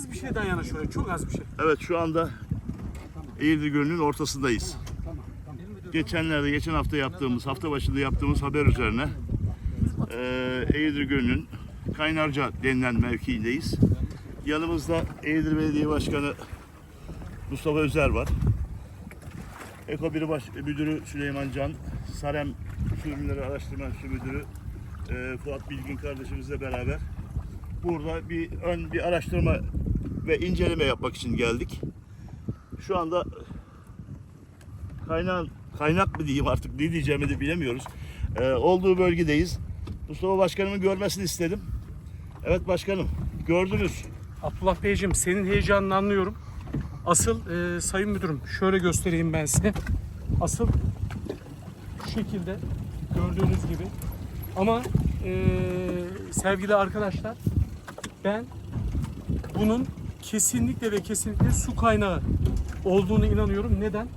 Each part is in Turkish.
Az bir şey daha yana şöyle. Çok az bir şey. Evet şu anda Eğirdir Gölü'nün ortasındayız. Geçenlerde, geçen hafta yaptığımız, hafta başında yaptığımız haber üzerine eee Eğirdir Gölü'nün Kaynarca denilen mevkiindeyiz. Yanımızda Eğirdir Belediye Başkanı Mustafa Özer var. Eko Biri Baş Müdürü Süleyman Can, Sarem Sürümleri Araştırma Enstitüsü Müdürü eee, Fuat Bilgin kardeşimizle beraber burada bir ön bir araştırma ve inceleme yapmak için geldik. Şu anda kaynak kaynak mı diyeyim artık ne diyeceğimi de bilemiyoruz. Ee, olduğu bölgedeyiz. Mustafa Başkanımın görmesini istedim. Evet başkanım gördünüz. Abdullah Beyciğim senin heyecanını anlıyorum. Asıl e, sayın müdürüm şöyle göstereyim ben size. Asıl şu şekilde gördüğünüz gibi. Ama e, sevgili arkadaşlar ben bunun kesinlikle ve kesinlikle su kaynağı olduğunu inanıyorum. Neden?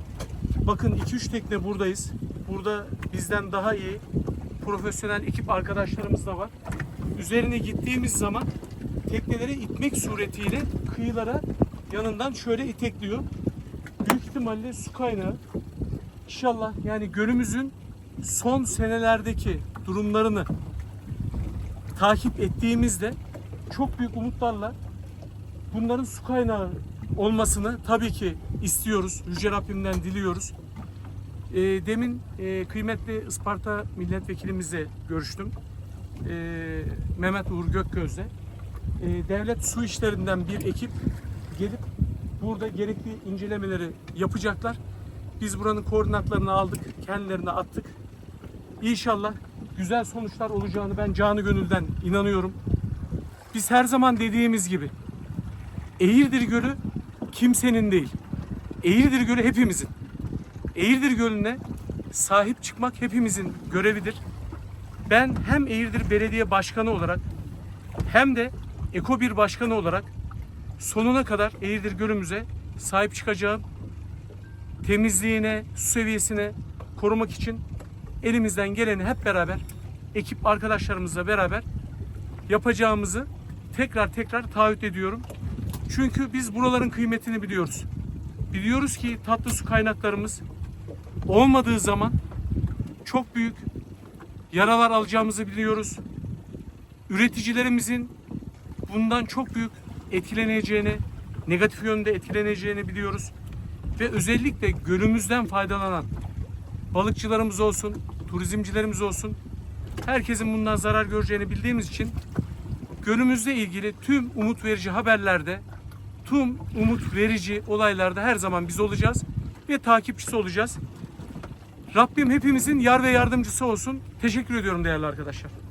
Bakın 2-3 tekne buradayız. Burada bizden daha iyi profesyonel ekip arkadaşlarımız da var. Üzerine gittiğimiz zaman tekneleri itmek suretiyle kıyılara yanından şöyle itekliyor. Büyük ihtimalle su kaynağı. İnşallah yani gölümüzün son senelerdeki durumlarını takip ettiğimizde çok büyük umutlarla bunların su kaynağı olmasını tabii ki istiyoruz. Yüce Rabbimden diliyoruz. E, demin e, kıymetli Isparta milletvekilimizle görüştüm. E, Mehmet Uğur Gökgöz'le. E, devlet su işlerinden bir ekip gelip burada gerekli incelemeleri yapacaklar. Biz buranın koordinatlarını aldık, kendilerine attık. İnşallah güzel sonuçlar olacağını ben canı gönülden inanıyorum. Biz her zaman dediğimiz gibi Eğirdir Gölü kimsenin değil. Eğirdir Gölü hepimizin. Eğirdir Gölü'ne sahip çıkmak hepimizin görevidir. Ben hem Eğirdir Belediye Başkanı olarak hem de Eko bir başkanı olarak sonuna kadar Eğirdir Gölü'müze sahip çıkacağım. Temizliğine, su seviyesine korumak için elimizden geleni hep beraber ekip arkadaşlarımızla beraber yapacağımızı tekrar tekrar taahhüt ediyorum. Çünkü biz buraların kıymetini biliyoruz. Biliyoruz ki tatlı su kaynaklarımız olmadığı zaman çok büyük yaralar alacağımızı biliyoruz. Üreticilerimizin bundan çok büyük etkileneceğini, negatif yönde etkileneceğini biliyoruz. Ve özellikle gölümüzden faydalanan balıkçılarımız olsun, turizmcilerimiz olsun herkesin bundan zarar göreceğini bildiğimiz için gölümüzle ilgili tüm umut verici haberlerde, tüm umut verici olaylarda her zaman biz olacağız ve takipçisi olacağız. Rabbim hepimizin yar ve yardımcısı olsun. Teşekkür ediyorum değerli arkadaşlar.